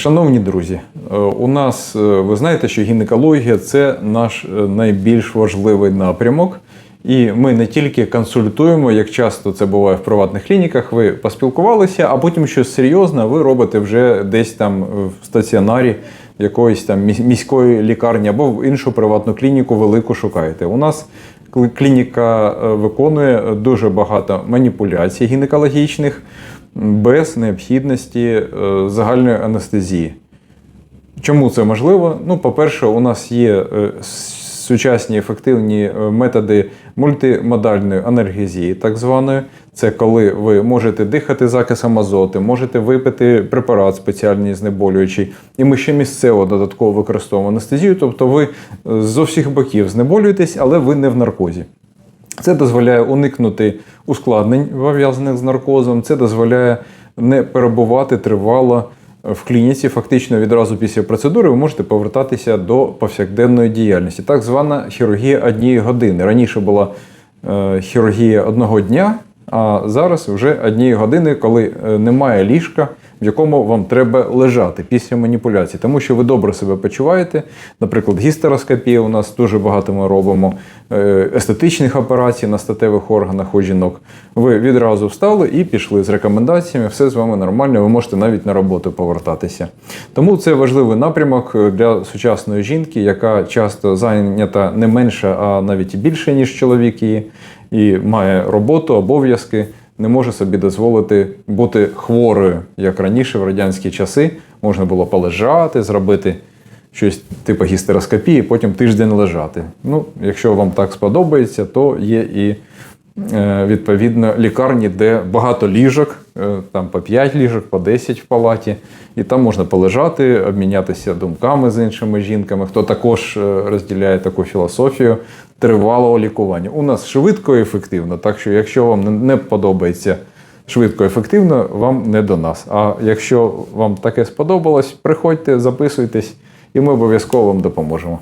Шановні друзі, е, у нас е, ви знаєте, що гінекологія це наш е, найбільш важливий напрямок. І ми не тільки консультуємо, як часто це буває в приватних клініках. Ви поспілкувалися, а потім щось серйозне ви робите вже десь там в стаціонарі якоїсь там міської лікарні або в іншу приватну клініку велику шукаєте. У нас клініка е, виконує дуже багато маніпуляцій гінекологічних без необхідності е, загальної анестезії. Чому це можливо? Ну, по-перше, у нас є е, сучасні ефективні е, методи мультимодальної анергезії, так званої. Це коли ви можете дихати закисом азоту, можете випити препарат спеціальний знеболюючий, і ми ще місцево додатково використовуємо анестезію, тобто ви е, з усіх боків знеболюєтесь, але ви не в наркозі. Це дозволяє уникнути ускладнень, пов'язаних з наркозом. Це дозволяє не перебувати тривало в клініці. Фактично відразу після процедури ви можете повертатися до повсякденної діяльності. Так звана хірургія однієї години. Раніше була е, хірургія одного дня, а зараз вже однієї години, коли е, немає ліжка, в якому вам треба лежати після маніпуляції, тому що ви добре себе почуваєте. Наприклад, гістероскопія у нас дуже багато ми робимо е, естетичних операцій на статевих органах у жінок. Ви відразу встали і пішли з рекомендаціями, все з вами нормально, ви можете навіть на роботу повертатися. Тому це важливий напрямок для сучасної жінки, яка часто зайнята не менше, а навіть більше, ніж чоловік її, і має роботу, обов'язки не може собі дозволити бути хворою, як раніше в радянські часи можна було полежати, зробити щось типу гістероскопії, потім тиждень лежати. Ну, якщо вам так сподобається, то є і відповідно лікарні, де багато ліжок, е, там по 5 ліжок, по 10 в палаті, і там можна полежати, обмінятися думками з іншими жінками, хто також е, розділяє таку філософію тривалого лікування. У нас швидко і ефективно, так що якщо вам не подобається швидко і ефективно, вам не до нас. А якщо вам таке сподобалось, приходьте, записуйтесь, і ми обов'язково вам допоможемо.